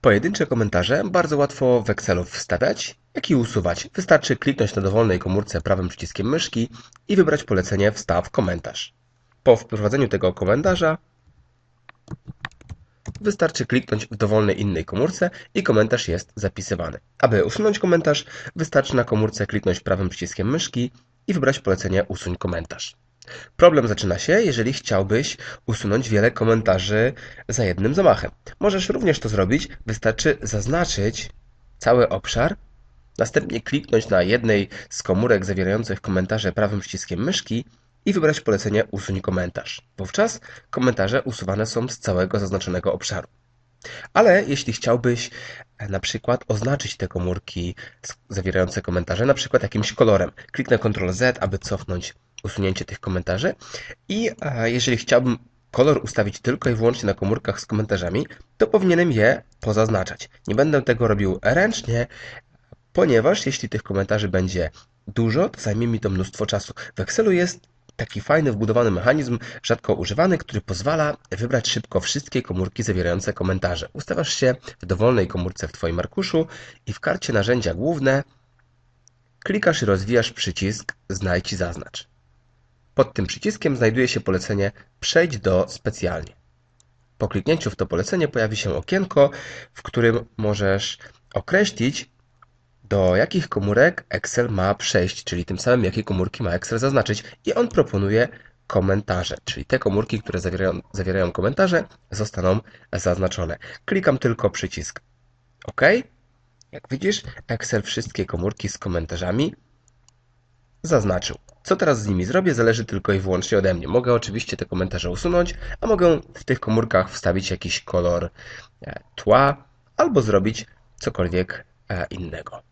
Pojedyncze komentarze bardzo łatwo w Excelu wstawiać, jak i usuwać. Wystarczy kliknąć na dowolnej komórce prawym przyciskiem myszki i wybrać polecenie Wstaw komentarz. Po wprowadzeniu tego komentarza wystarczy kliknąć w dowolnej innej komórce i komentarz jest zapisywany. Aby usunąć komentarz, wystarczy na komórce kliknąć prawym przyciskiem myszki i wybrać polecenie Usuń komentarz. Problem zaczyna się, jeżeli chciałbyś usunąć wiele komentarzy za jednym zamachem. Możesz również to zrobić, wystarczy zaznaczyć cały obszar, następnie kliknąć na jednej z komórek zawierających komentarze prawym przyciskiem myszki i wybrać polecenie Usuń komentarz. Wówczas komentarze usuwane są z całego zaznaczonego obszaru. Ale jeśli chciałbyś e, na przykład oznaczyć te komórki zawierające komentarze, na przykład jakimś kolorem, kliknę Ctrl Z, aby cofnąć usunięcie tych komentarzy. I e, jeżeli chciałbym kolor ustawić tylko i wyłącznie na komórkach z komentarzami, to powinienem je pozaznaczać. Nie będę tego robił ręcznie, ponieważ jeśli tych komentarzy będzie dużo, to zajmie mi to mnóstwo czasu. W Excelu jest taki fajny, wbudowany mechanizm, rzadko używany, który pozwala wybrać szybko wszystkie komórki zawierające komentarze. Ustawiasz się w dowolnej komórce w Twoim arkuszu i w karcie narzędzia główne klikasz i rozwijasz przycisk Znajdź i zaznacz. Pod tym przyciskiem znajduje się polecenie Przejdź do specjalnie. Po kliknięciu w to polecenie pojawi się okienko, w którym możesz określić, do jakich komórek Excel ma przejść, czyli tym samym jakie komórki ma Excel zaznaczyć i on proponuje komentarze, czyli te komórki, które zawierają, zawierają komentarze zostaną zaznaczone. Klikam tylko przycisk OK. Jak widzisz, Excel wszystkie komórki z komentarzami zaznaczył. Co teraz z nimi zrobię, zależy tylko i wyłącznie ode mnie. Mogę oczywiście te komentarze usunąć, a mogę w tych komórkach wstawić jakiś kolor e, tła albo zrobić cokolwiek e, innego.